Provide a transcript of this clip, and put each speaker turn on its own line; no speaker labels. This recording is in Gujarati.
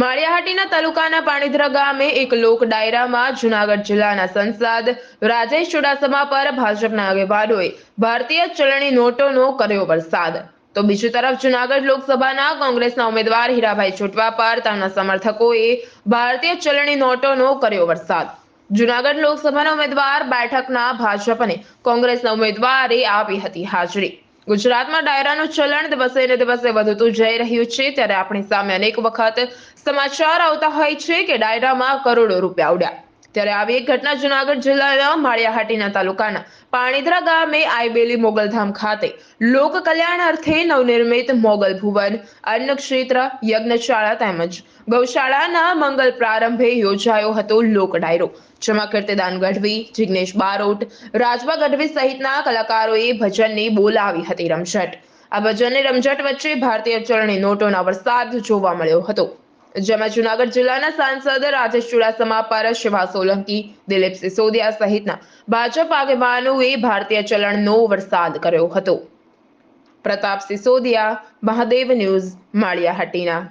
માળિયાહાટીના તાલુકાના પાણીધરા ગામે એક લોક ડાયરામાં જુનાગઢ જિલ્લાના સંસદ રાજેશ ચુડાસમા પર ભાજપના આગેવાનોએ ભારતીય ચલણી નોટોનો કર્યો વરસાદ. તો બીજી તરફ જુનાગઢ લોકસભાના કોંગ્રેસના ઉમેદવાર હીરાભાઈ ચોટવા પર તેમના સમર્થકોએ ભારતીય ચલણી નોટોનો કર્યો વરસાદ. જુનાગઢ લોકસભાના ઉમેદવાર બેઠકના ભાજપ અને કોંગ્રેસના ઉમેદવારે આપી હતી હાજરી. ગુજરાતમાં ડાયરાનું ચલણ દિવસે ને દિવસે વધતું જઈ રહ્યું છે, ત્યારે આપણી સામે અનેક વખત સમાચાર આવતા હોય છે કે ડાયરામાં કરોડો રૂપિયા ઉડ્યા. ત્યારે આવી એક ઘટના જુનાગઢ જિલ્લાના માળિયાહાટીના તાલુકાના પાણીધરા ગામે આઈબેલી મોગલધામ ખાતે લોક કલ્યાણ અર્થે નવનિર્મિત મોગલ ભુવન અન્ન ક્ષેત્ર યજ્ઞશાળા તેમજ ગૌશાળાના મંગલ પ્રારંભે યોજાયો હતો લોક ડાયરો, જેમાં કીર્તિદાન ગઢવી, જિગ્નેશ બારોટ રાજવા ગઢવી સહિતના કલાકારોએ ભજનની બોલાવી હતી રમઝટ. આ ભજનની રમઝટ વચ્ચે ભારતીય ચલણી નોટોના વરસાદ જોવા મળ્યો હતો. જેમાં જુનાગઢ જિલ્લાના સાંસદ રાજેશ ચુડાસમા પર શિવા સોલંકી, દિલીપ સિસોદિયા સહિતના ભાજપ આગેવાનોએ ભારતીય ચલણનો વરસાદ કર્યો હતો. પ્રતાપ સિસોદિયા, મહાદેવ ન્યૂઝ, માળિયાહાટીના.